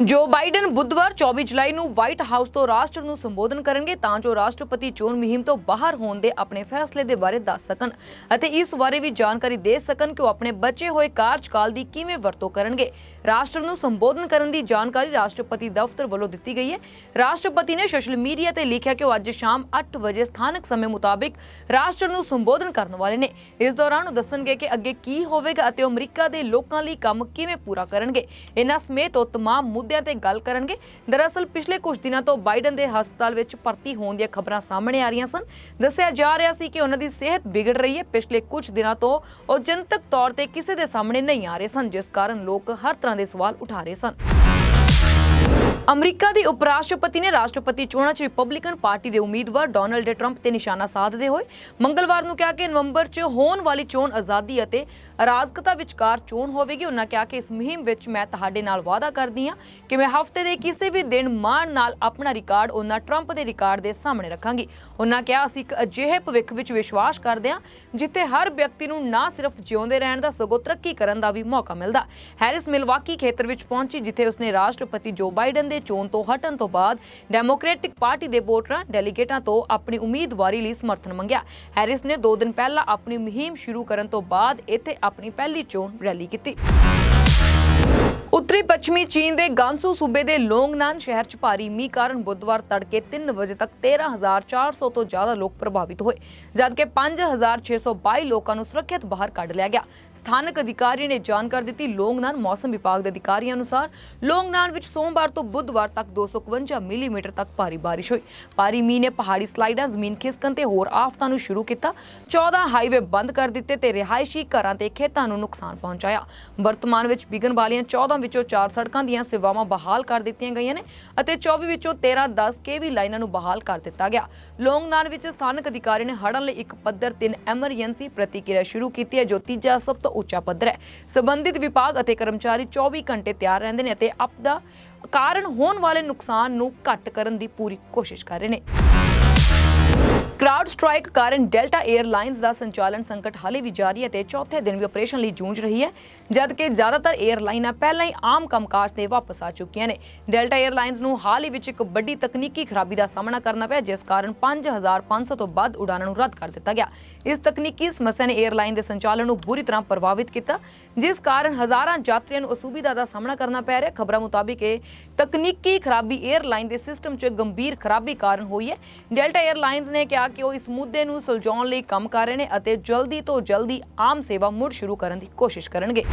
ਜੋ ਬਾਈਡਨ ਬੁੱਧਵਾਰ 24 ਜੁਲਾਈ ਨੂੰ ਵਾਈਟ ਹਾਊਸ ਤੋਂ ਰਾਸ਼ਟਰ ਨੂੰ ਸੰਬੋਧਨ ਕਰਨਗੇ, ਤਾਂ ਜੋ ਰਾਸ਼ਟਰਪਤੀ ਚੋਣ ਮੁਹਿੰਮ ਤੋਂ ਬਾਹਰ ਹੋਣ ਦੇ ਆਪਣੇ ਫੈਸਲੇ ਦੇ ਬਾਰੇ ਦੱਸ ਸਕਣ ਅਤੇ ਇਸ ਬਾਰੇ ਵੀ ਜਾਣਕਾਰੀ ਦੇ ਸਕਣ ਕਿ ਉਹ ਆਪਣੇ ਬਚੇ ਹੋਏ ਕਾਰਜਕਾਲ ਦੀ ਕਿਵੇਂ ਵਰਤੋਂ ਕਰਨਗੇ। ਰਾਸ਼ਟਰ ਨੂੰ ਸੰਬੋਧਨ ਕਰਨ ਦੀ ਜਾਣਕਾਰੀ ਰਾਸ਼ਟਰਪਤੀ ਦਫ਼ਤਰ ਵੱਲੋਂ ਦਿੱਤੀ ਗਈ ਹੈ। ਰਾਸ਼ਟਰਪਤੀ ਨੇ ਸੋਸ਼ਲ ਮੀਡੀਆ ਤੇ ਲਿਖਿਆ ਕਿ ਉਹ ਅੱਜ ਸ਼ਾਮ 8 ਵਜੇ ਸਥਾਨਕ ਸਮੇਂ ਮੁਤਾਬਿਕ ਰਾਸ਼ਟਰ ਨੂੰ ਸੰਬੋਧਨ ਕਰਨ ਵਾਲੇ ਨੇ। ਇਸ ਦੌਰਾਨ ਉਹ ਦੱਸਣਗੇ ਕਿ ਅੱਗੇ ਕੀ ਹੋਵੇਗਾ ਅਤੇ ਅਮਰੀਕਾ ਦੇ ਲੋਕਾਂ ਲਈ ਕੰਮ ਕਿਵੇਂ ਪੂਰਾ ਕਰਨਗੇ। ਇਹਨਾਂ ਸਮੇਤ ਉਹ ਤਮਾਮ ਮੁੱਦਿਆਂ ਤੇ ਗੱਲ ਕਰਨਗੇ। ਦਰਅਸਲ ਪਿਛਲੇ ਕੁਝ ਦਿਨਾਂ ਤੋਂ ਬਾਈਡਨ ਦੇ ਹਸਪਤਾਲ ਵਿੱਚ ਭਰਤੀ ਹੋਣ ਦੀਆਂ ਖਬਰਾਂ ਸਾਹਮਣੇ ਆ ਰਹੀਆਂ ਸਨ। ਦੱਸਿਆ ਜਾ ਰਿਹਾ ਸੀ ਕਿ ਉਹਨਾਂ ਦੀ ਸਿਹਤ ਵਿਗੜ ਰਹੀ ਹੈ। ਪਿਛਲੇ ਕੁਝ ਦਿਨਾਂ ਤੋਂ ਉਹ ਜਨਤਕ ਤੌਰ ਤੇ ਕਿਸੇ ਦੇ ਸਾਹਮਣੇ ਨਹੀਂ ਆ ਰਹੇ ਸਨ, ਜਿਸ ਕਾਰਨ ਲੋਕ ਹਰ ਤਰ੍ਹਾਂ ਦੇ ਸਵਾਲ ਉਠਾ ਰਹੇ ਸਨ। ਅਮਰੀਕਾ ਦੇ ਉਪ ਰਾਸ਼ਟਰਪਤੀ ਨੇ ਰਾਸ਼ਟਰਪਤੀ ਚੋਣਾਂ 'ਚ ਰਿਪਬਲਿਕਨ ਪਾਰਟੀ ਦੇ ਉਮੀਦਵਾਰ ਡੋਨਲਡ ਟਰੰਪ ਤੇ ਨਿਸ਼ਾਨਾ ਸਾਧਦੇ ਹੋਏ ਮੰਗਲਵਾਰ ਨੂੰ ਕਿਹਾ ਕਿ ਨਵੰਬਰ 'ਚ ਹੋਣ ਵਾਲੀ ਚੋਣ ਆਜ਼ਾਦੀ ਅਤੇ ਅਰਾਜ਼ਕਤਾ ਵਿਚਕਾਰ ਚੋਣ ਹੋਵੇਗੀ। ਉਹਨਾਂ ਕਿਹਾ ਕਿ ਇਸ ਮੁਹਿੰਮ ਵਿੱਚ ਮੈਂ ਤੁਹਾਡੇ ਨਾਲ ਵਾਅਦਾ ਕਰਦੀ ਹਾਂ ਕਿ ਮੈਂ ਹਫ਼ਤੇ ਦੇ ਕਿਸੇ ਵੀ ਦਿਨ ਮਾਣ ਨਾਲ ਆਪਣਾ ਰਿਕਾਰਡ ਉਹਨਾਂ ਟਰੰਪ ਦੇ ਰਿਕਾਰਡ ਦੇ ਸਾਹਮਣੇ ਰੱਖਾਂਗੀ। ਉਹਨਾਂ ਕਿਹਾ, ਅਸੀਂ ਇੱਕ ਅਜਿਹੇ ਭਵਿੱਖ ਵਿੱਚ ਵਿਸ਼ਵਾਸ ਕਰਦੇ ਹਾਂ ਜਿੱਥੇ ਹਰ ਵਿਅਕਤੀ ਨੂੰ ਨਾ ਸਿਰਫ ਜਿਉਂਦੇ ਰਹਿਣ ਦਾ, ਸਗੋਂ ਤਰੱਕੀ ਕਰਨ ਦਾ ਵੀ ਮੌਕਾ ਮਿਲਦਾ। ਹੈਰਿਸ ਮਿਲਵਾਕੀ ਖੇਤਰ ਵਿੱਚ ਪਹੁੰਚੀ, ਜਿੱਥੇ ਉਸਨੇ ਰਾਸ਼ਟਰਪਤੀ ਜੋ ਬਾਈਡਨ ਦੇ ਚੋਣ ਤੋਂ ਹਟਣ ਤੋਂ ਬਾਅਦ ਡੈਮੋਕ੍ਰੈਟਿਕ ਪਾਰਟੀ ਦੇ ਵੋਟਰਾਂ, ਡੈਲੀਗੇਟਾਂ ਤੋਂ ਆਪਣੀ ਉਮੀਦਵਾਰੀ ਲਈ ਸਮਰਥਨ ਮੰਗਿਆ। ਹੈਰਿਸ ਨੇ 2 ਦਿਨ ਪਹਿਲਾਂ ਆਪਣੀ ਮੁਹਿੰਮ ਸ਼ੁਰੂ ਕਰਨ ਤੋਂ ਬਾਅਦ ਇੱਥੇ ਆਪਣੀ ਪਹਿਲੀ ਚੋਣ ਰੈਲੀ ਕੀਤੀ। ਉੱਤਰੀ ਪੱਛਮੀ ਚੀਨ ਦੇ ਗਾਂਸੂ ਸੂਬੇ ਦੇ ਲੋਂਗਨਾਨ ਸ਼ਹਿਰ 'ਚ ਭਾਰੀ ਮੀਂਹ ਕਾਰਨ ਬੁੱਧਵਾਰ ਤੜਕੇ 3 ਵਜੇ ਤੱਕ 13400 ਤੋਂ ਜ਼ਿਆਦਾ ਲੋਕ ਪ੍ਰਭਾਵਿਤ ਹੋਏ, ਜਦਕਿ 5622 ਲੋਕਾਂ ਨੂੰ ਸੁਰੱਖਿਅਤ ਬਾਹਰ ਕੱਢ ਲਿਆ ਗਿਆ। ਸਥਾਨਕ ਅਧਿਕਾਰੀ ਨੇ ਜਾਣਕਾਰੀ ਦਿੱਤੀ, ਲੋਂਗਨਾਨ ਮੌਸਮ ਵਿਭਾਗ ਦੇ ਅਧਿਕਾਰੀਆਂ ਅਨੁਸਾਰ ਲੋਂਗਨਾਨ ਵਿੱਚ ਸੋਮਵਾਰ ਤੋਂ ਬੁੱਧਵਾਰ ਤੱਕ 251 ਮਿਲੀਮੀਟਰ ਤੱਕ ਭਾਰੀ ਬਾਰਿਸ਼ ਹੋਈ। ਭਾਰੀ ਮੀਂਹ ਨੇ ਪਹਾੜੀ ਸਲਾਈਡਾਂ, ਜ਼ਮੀਨ ਖਿਸਕਣ ਤੇ ਹੋਰ ਆਫਤਾਂ ਨੂੰ ਸ਼ੁਰੂ ਕੀਤਾ। 14 ਹਾਈਵੇ ਬੰਦ ਕਰ ਦਿੱਤੇ ਤੇ ਰਿਹਾਇਸ਼ੀ ਘਰਾਂ ਤੇ ਖੇਤਾਂ ਨੂੰ ਨੁਕਸਾਨ ਪਹੁੰਚਾਇਆ। ਵਰਤਮਾਨ ਵਿੱਚ ਵਿਗਨ ਵਾਲੀਆਂ 14 ਵਿੱਚੋਂ 4 ਸੜਕਾਂ ਦੀਆਂ ਸੇਵਾਵਾਂ ਬਹਾਲ ਕਰ ਦਿੱਤੀਆਂ ਗਈਆਂ ਨੇ ਅਤੇ 24 ਵਿੱਚੋਂ 13 10 ਕੇਵੀ ਲਾਈਨਾਂ ਨੂੰ ਬਹਾਲ ਕਰ ਦਿੱਤਾ ਗਿਆ। ਲੋਂਗਨਾਨ ਵਿੱਚ ਸਥਾਨਕ ਅਧਿਕਾਰੀ ਨੇ ਹੜ੍ਹਾਂ ਲਈ ਇੱਕ ਪੱਧਰ 3 ਐਮਰਜੈਂਸੀ ਪ੍ਰਤੀਕਿਰਿਆ ਸ਼ੁਰੂ ਕੀਤੀ ਹੈ, ਜੋ ਤੀਜਾ ਸਭ ਤੋਂ ਉੱਚਾ ਪੱਧਰ ਹੈ। ਸੰਬੰਧਿਤ ਵਿਭਾਗ ਅਤੇ ਕਰਮਚਾਰੀ 24 ਘੰਟੇ ਤਿਆਰ ਰਹਿੰਦੇ ਨੇ ਅਤੇ ਆਪਦਾ ਕਾਰਨ ਹੋਣ ਵਾਲੇ ਨੁਕਸਾਨ ਨੂੰ ਘੱਟ ਕਰਨ ਦੀ ਪੂਰੀ ਕੋਸ਼ਿਸ਼ ਕਰ ਰਹੇ ਨੇ। ਕਰਾਊਡ ਸਟ੍ਰਾਈਕ ਕਾਰਨ ਡੈਲਟਾ 에ਅਰਲਾਈਨਸ ਦਾ ਸੰਚਾਲਨ ਸੰਕਟ ਹਾਲੇ ਵੀ ਜਾਰੀ ਹੈ ਤੇ ਚੌਥੇ ਦਿਨ ਵੀ ਆਪਰੇਸ਼ਨ ਲਈ ਜੂਝ ਰਹੀ ਹੈ, ਜਦਕਿ ਜ਼ਿਆਦਾਤਰ 에ਅਰਲਾਈਨਾਂ ਪਹਿਲਾਂ ਹੀ ਆਮ ਕੰਮਕਾਜ ਤੇ ਵਾਪਸ ਆ ਚੁੱਕੀਆਂ ਨੇ। ਡੈਲਟਾ 에ਅਰਲਾਈਨਸ ਨੂੰ ਹਾਲ ਹੀ ਵਿੱਚ ਇੱਕ ਵੱਡੀ ਤਕਨੀਕੀ ਖਰਾਬੀ ਦਾ ਸਾਹਮਣਾ ਕਰਨਾ ਪਿਆ, ਜਿਸ ਕਾਰਨ 5500 ਤੋਂ ਵੱਧ ਉਡਾਣਾਂ ਨੂੰ ਰੱਦ ਕਰ ਦਿੱਤਾ ਗਿਆ। ਇਸ ਤਕਨੀਕੀ ਸਮੱਸਿਆ ਨੇ 에ਅਰਲਾਈਨ ਦੇ ਸੰਚਾਲਨ ਨੂੰ ਬੁਰੀ ਤਰ੍ਹਾਂ ਪ੍ਰਭਾਵਿਤ ਕੀਤਾ, ਜਿਸ ਕਾਰਨ ਹਜ਼ਾਰਾਂ ਯਾਤਰੀਆਂ ਨੂੰ ਅਸੁਵਿਧਾ ਦਾ ਸਾਹਮਣਾ ਕਰਨਾ ਪੈ ਰਿਹਾ। ਖਬਰਾਂ ਮੁਤਾਬਿਕ ਇਹ ਤਕਨੀਕੀ ਖਰਾਬੀ 에ਅਰਲਾਈਨ ਦੇ ਸਿਸਟਮ 'ਚ ਗੰਭੀਰ ਖਰਾਬੀ ਕਾਰਨ ਹੋਈ ਹੈ। ਡੈਲਟਾ 에ਅਰਲਾਈਨਸ ਨੇ ਕਿਹਾ ਕਿ ਉਹ ਇਸ ਮੁੱਦੇ ਨੂੰ ਸੁਲਝਾਉਣ ਲਈ ਕੰਮ ਕਰ ਰਹੇ ਨੇ ਅਤੇ ਜਲਦੀ ਤੋਂ ਜਲਦੀ ਆਮ ਸੇਵਾ ਮੁੜ ਸ਼ੁਰੂ ਕਰਨ ਦੀ ਕੋਸ਼ਿਸ਼ ਕਰਨਗੇ।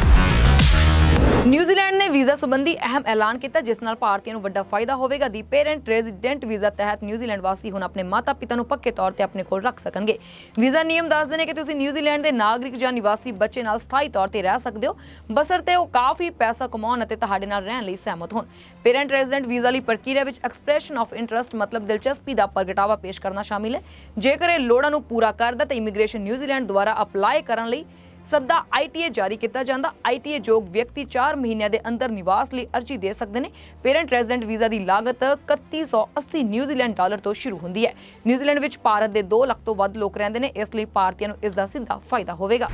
ਨਿਊਜ਼ੀਲੈਂਡ ਨੇ ਵੀਜ਼ਾ ਸੰਬੰਧੀ ਅਹਿਮ ਐਲਾਨ ਕੀਤਾ, ਜਿਸ ਨਾਲ ਭਾਰਤੀਆਂ ਨੂੰ ਵੱਡਾ ਫਾਇਦਾ ਹੋਵੇਗਾ। ਦੀ ਪੇਰੈਂਟ ਰੈਜ਼ੀਡੈਂਟ ਵੀਜ਼ਾ ਤਹਿਤ ਨਿਊਜ਼ੀਲੈਂਡ ਵਾਸੀ ਹੁਣ ਆਪਣੇ ਮਾਤਾ-ਪਿਤਾ ਨੂੰ ਪੱਕੇ ਤੌਰ ਤੇ ਆਪਣੇ ਕੋਲ ਰੱਖ ਸਕਣਗੇ। ਵੀਜ਼ਾ ਨਿਯਮ ਦੱਸਦੇ ਨੇ ਕਿ ਤੁਸੀਂ ਨਿਊਜ਼ੀਲੈਂਡ ਦੇ ਨਾਗਰਿਕ ਜਾਂ ਨਿਵਾਸੀ ਬੱਚੇ ਨਾਲ ਸਥਾਈ ਤੌਰ ਤੇ ਰਹਿ ਸਕਦੇ ਹੋ। ਬਸਰ 'ਤੇ ਉਹ ਕਾਫੀ ਪੈਸਾ ਕਮਾਉਣ ਅਤੇ ਤੁਹਾਡੇ ਨਾਲ ਰਹਿਣ ਲਈ ਸਹਿਮਤ ਹੋਣ। ਪੇਰੈਂਟ ਰੈਜ਼ੀਡੈਂਟ ਵੀਜ਼ਾ ਲਈ ਪ੍ਰਕਿਰਿਆ ਵਿੱਚ ਐਕਸਪ੍ਰੈਸ਼ਨ ਆਫ ਇੰਟਰਸਟ ਮਤਲਬ ਦਿਲਚਸਪੀ ਦਾ ਪ੍ਰਗਟਾਵਾ ਪੇਸ਼ ਕਰਨਾ ਸ਼ਾਮਿਲ ਹੈ। ਜੇਕਰ ਇਹ ਲੋੜਾਂ ਨੂੰ ਪੂਰਾ ਕਰਦਾ ਤਾਂ ਇਮੀਗ੍ਰੇਸ਼ਨ ਨਿਊਜ਼ੀਲੈਂਡ ਦੁਆਰਾ ਅਪਲਾਈ ਕਰਨ ਲਈ ਸੱਦਾ ਆਈਟੀਏ ਜਾਰੀ ਕੀਤਾ ਜਾਂਦਾ। ਆਈਟੀਏ ਯੋਗ ਵਿਅਕਤੀ 4 ਮਹੀਨਿਆਂ ਦੇ ਅੰਦਰ ਨਿਵਾਸ ਲਈ ਅਰਜ਼ੀ ਦੇ ਸਕਦੇ ਨੇ। ਪੇਰੈਂਟ ਰੈਜ਼ੀਡੈਂਟ ਵੀਜ਼ਾ ਦੀ ਲਾਗਤ 3180 ਨਿਊਜ਼ੀਲੈਂਡ ਡਾਲਰ ਤੋਂ ਸ਼ੁਰੂ ਹੁੰਦੀ ਹੈ। ਨਿਊਜ਼ੀਲੈਂਡ ਵਿੱਚ ਭਾਰਤ ਦੇ 2 ਲੱਖ ਤੋਂ ਵੱਧ ਲੋਕ ਰਹਿੰਦੇ ਨੇ। ਇਸ ਲਈ ਭਾਰਤੀਆਂ ਨੂੰ ਇਸ ਦਾ ਸਿੱਧਾ ਫਾਇਦਾ ਹੋਵੇਗਾ।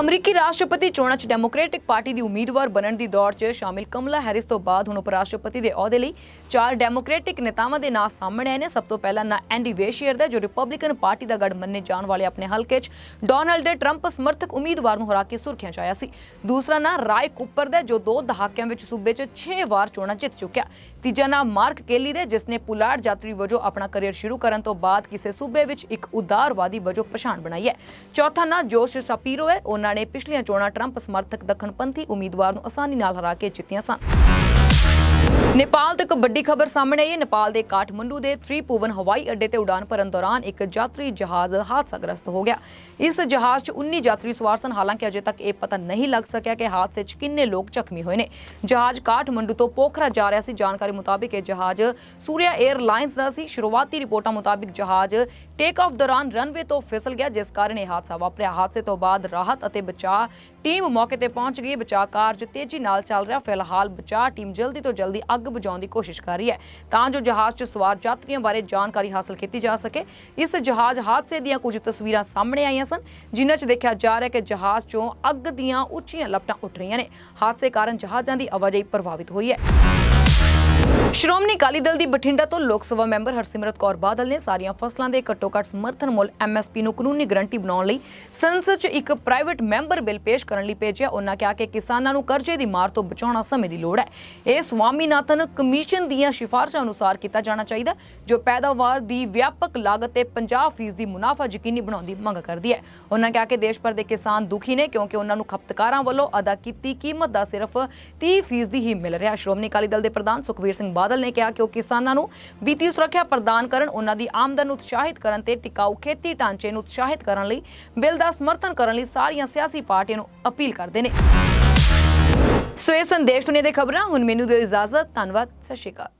ਅਮਰੀਕੀ ਰਾਸ਼ਟਰਪਤੀ ਚੋਣਾਂ 'ਚ ਡੈਮੋਕ੍ਰੈਟਿਕ ਪਾਰਟੀ ਦੀ ਉਮੀਦਵਾਰ ਬਣਨ ਦੀ ਦੌੜ 'ਚ ਸ਼ਾਮਿਲ ਕਮਲਾ ਹੈਰਿਸ ਤੋਂ ਬਾਅਦ ਹੁਣ ਉਪ ਰਾਸ਼ਟਰਪਤੀ ਦੇ ਅਹੁਦੇ ਲਈ ਚਾਰ ਡੈਮੋਕ੍ਰੈਟਿਕ ਨੇਤਾਵਾਂ ਦੇ ਨਾਂ ਸਾਹਮਣੇ ਆਏ ਨੇ। ਸਭ ਤੋਂ ਪਹਿਲਾਂ ਨਾ ਐਂਡੀ ਵੇਸ਼ੀਅਰ ਦਾ, ਜੋ ਰਿਪਬਲਿਕਨ ਪਾਰਟੀ ਦਾ ਗੜ ਮੰਨੇ ਜਾਣ ਵਾਲੇ ਆਪਣੇ ਹਲਕੇ 'ਚ ਡੋਨਲਡ ਟਰੰਪ ਸਮਰਥਕ ਉਮੀਦਵਾਰ ਨੂੰ ਹਰਾ ਕੇ ਸੁਰਖੀਆਂ 'ਚ ਆਇਆ ਸੀ। ਦੂਸਰਾ ਨਾਂ ਰਾਏ ਕੁੱਪਰ ਦਾ, ਜੋ ਦੋ ਦਹਾਕਿਆਂ ਵਿੱਚ ਸੂਬੇ 'ਚ 6 ਵਾਰ ਚੋਣਾਂ ਜਿੱਤ ਚੁੱਕਿਆ। ਤੀਜਾ ਨਾਂ ਮਾਰਕ ਕੇਲੀ ਦਾ, ਜਿਸ ਨੇ ਪੁਲਾੜ ਯਾਤਰੀ ਵਜੋਂ ਆਪਣਾ ਕੈਰੀਅਰ ਸ਼ੁਰੂ ਕਰਨ ਤੋਂ ਬਾਅਦ ਕਿਸੇ ਸੂਬੇ ਵਿੱਚ ਇੱਕ ਉਦਾਰਵਾਦੀ ਵਜੋਂ ਪਛਾਣ ਬਣਾਈ ਹੈ। ਚੌਥਾ ਨਾਂ ਜੋਸ਼ ਸਾਪੀਰੋ ਹੈ ਉਹਨਾਂ ਨੇ ਪਿਛਲੀਆਂ ਚੋਣਾਂ ਟਰੰਪ ਸਮਰਥਕ ਦੱਖਣਪੰਥੀ ਉਮੀਦਵਾਰ ਨੂੰ ਆਸਾਨੀ ਨਾਲ ਹਰਾ ਕੇ ਜਿੱਤੀਆਂ ਸਨ। ਨੇਪਾਲ ਤੋਂ ਇੱਕ ਵੱਡੀ ਖਬਰ ਸਾਹਮਣੇ ਆਈ ਹੈ। ਨੇਪਾਲ ਦੇ ਕਾਠਮੰਡੂ ਦੇ ਤ੍ਰਿਪੂਵਨ ਹਵਾਈ ਅੱਡੇ ਤੇ ਉਡਾਨ ਭਰਨ ਦੌਰਾਨ ਇੱਕ ਯਾਤਰੀ ਜਹਾਜ਼ ਹਾਦਸਾਗ੍ਰਸਤ ਹੋ ਗਿਆ। ਇਸ ਜਹਾਜ਼ 'ਚ 19 ਯਾਤਰੀ ਸਵਾਰ ਸਨ। ਹਾਲਾਂਕਿ ਅਜੇ ਤੱਕ ਇਹ ਪਤਾ ਨਹੀਂ ਲੱਗ ਸਕਿਆ ਕਿ ਹਾਦਸੇ 'ਚ ਕਿੰਨੇ ਲੋਕ ਜ਼ਖਮੀ ਹੋਏ ਨੇ। ਜਹਾਜ਼ ਕਾਠਮੰਡੂ ਤੋਂ ਪੋਖਰਾ ਜਾ ਰਿਹਾ ਸੀ। ਜਾਣਕਾਰੀ ਮੁਤਾਬਿਕ ਇਹ ਜਹਾਜ਼ ਸੂਰਿਆ 에ਅਰਲਾਈਨਸ ਦਾ ਸੀ। ਸ਼ੁਰੂਆਤੀ ਰਿਪੋਰਟਾਂ ਮੁਤਾਬਿਕ ਜਹਾਜ਼ ਟੇਕ ਆਫ ਦੌਰਾਨ ਰਨਵੇ ਤੋਂ ਫਿਸਲ ਗਿਆ, ਜਿਸ ਕਾਰਨ ਇਹ ਹਾਦਸਾ ਵਾਪਰਿਆ। ਹਾਦਸੇ ਤੋਂ ਬਾਅਦ ਰਾਹਤ ਅਤੇ ਬਚਾਅ ਟੀਮ ਮੌਕੇ ਤੇ ਪਹੁੰਚ ਗਈ। ਬਚਾਅ ਕਾਰਜ ਤੇਜ਼ੀ ਨਾਲ ਚੱਲ ਰਿਹਾ। ਫਿਲਹਾਲ ਬਚਾਅ ਟੀਮ ਜਲਦੀ ਤੋਂ ਜਲਦੀ ਅੱਗ ਬੁਝਾਉਣ ਦੀ ਕੋਸ਼ਿਸ਼ ਕਰ ਰਹੀ ਹੈ। ਤਾਂ ਜੋ ਜਹਾਜ਼ 'ਚ ਸਵਾਰ ਯਾਤਰੀਆਂ ਬਾਰੇ ਜਾਣਕਾਰੀ ਹਾਸਲ ਕੀਤੀ ਜਾ ਸਕੇ। ਇਸ ਜਹਾਜ਼ ਹਾਦਸੇ ਦੀਆਂ ਕੁਝ ਤਸਵੀਰਾਂ ਸਾਹਮਣੇ ਆਈਆਂ ਸਨ, ਜਿਨ੍ਹਾਂ 'ਚ ਦੇਖਿਆ ਜਾ ਰਿਹਾ ਕਿ ਜਹਾਜ਼ 'ਚੋਂ ਅੱਗ ਦੀਆਂ ਉੱਚੀਆਂ ਲਪਟਾਂ ਉੱਠ ਰਹੀਆਂ ਨੇ। ਹਾਦਸੇ ਕਾਰਨ ਜਹਾਜ਼ਾਂ ਦੀ ਆਵਾਜਾਈ ਪ੍ਰਭਾਵਿਤ ਹੋਈ ਹੈ। ਸ਼੍ਰੋਮਣੀ ਅਕਾਲੀ ਦਲ ਦੀ ਬਠਿੰਡਾ ਤੋਂ ਲੋਕ ਸਭਾ ਮੈਂਬਰ ਹਰਸਿਮਰਤ ਕੌਰ ਬਾਦਲ ਨੇ ਸਾਰੀਆਂ ਫਸਲਾਂ ਦੇ ਘੱਟੋ-ਘੱਟ ਸਮਰਥਨ ਮੁੱਲ ਐਮਐਸਪੀ ਨੂੰ ਕਾਨੂੰਨੀ ਗਰੰਟੀ ਬਣਾਉਣ ਲਈ ਸੰਸਦ 'ਚ ਇੱਕ ਪ੍ਰਾਈਵੇਟ ਮੈਂਬਰ ਬਿੱਲ ਪੇਸ਼ ਕਰਨ ਲਈ ਭੇਜਿਆ। ਉਹਨਾਂ ਕਿਹਾ ਕਿ ਕਿਸਾਨਾਂ ਨੂੰ ਕਰਜ਼ੇ ਦੀ ਮਾਰ ਤੋਂ ਬਚਾਉਣਾ ਸਮੇਂ ਦੀ ਲੋੜ ਹੈ। ਇਹ ਸਵਾਮੀਨਾਥਨ ਕਮਿਸ਼ਨ ਦੀਆਂ ਸਿਫਾਰਸ਼ਾਂ ਅਨੁਸਾਰ ਕੀਤਾ ਜਾਣਾ ਚਾਹੀਦਾ, ਜੋ ਪੈਦਾਵਾਰ ਦੀ ਵਿਆਪਕ ਲਾਗਤ ਤੇ 50% ਦੀ ਮੁਨਾਫਾ ਯਕੀਨੀ ਬਣਾਉਣ ਦੀ ਮੰਗ ਕਰਦੀ ਹੈ। ਉਹਨਾਂ ਕਿਹਾ ਕਿ ਦੇਸ਼ ਭਰ ਦੇ ਕਿਸਾਨ ਦੁਖੀ ਨੇ ਕਿਉਂਕਿ ਉਹਨਾਂ ਨੂੰ ਖਪਤਕਾਰਾਂ ਵੱਲੋਂ ਅਦਾ ਕੀਤੀ ਕੀਮਤ ਦਾ ਸਿਰਫ 30% ਹੀ ਮਿਲ ਰਿਹਾ। ਸ਼੍ਰੋਮਣੀ ਅਕਾਲੀ ਦਲ ਦੇ ਪ੍ਰਧਾਨ ਸੁਖਬੀਰ ਸਿੰਘ ਬਾਦਲ ਨੇ ਕਿਹਾ ਕਿ ਉਹ ਕਿਸਾਨਾਂ ਨੂੰ ਵਿੱਤੀ ਸੁਰੱਖਿਆ ਪ੍ਰਦਾਨ ਕਰਨ, ਉਹਨਾਂ ਦੀ ਆਮਦਨ ਨੂੰ ਉਤਸ਼ਾਹਿਤ ਕਰਨ ਤੇ ਟਿਕਾਊ ਖੇਤੀ ਢਾਂਚੇ ਨੂੰ ਉਤਸ਼ਾਹਿਤ ਕਰਨ ਲਈ ਬਿੱਲ ਦਾ ਸਮਰਥਨ ਕਰਨ ਲਈ ਸਾਰੀਆਂ ਸਿਆਸੀ ਪਾਰਟੀਆਂ ਨੂੰ ਅਪੀਲ ਕਰਦੇ ਨੇ। ਸੋ ਇਹ ਸੰਦੇਸ਼ ਦੁਨੀਆ ਦੇ ਖਬਰਾਂ, ਹੁਣ ਮੈਨੂੰ ਦਿਓ ਇਜਾਜ਼ਤ, ਧੰਨਵਾਦ, ਸਤਿ ਸ਼੍ਰੀ ਅਕਾਲ।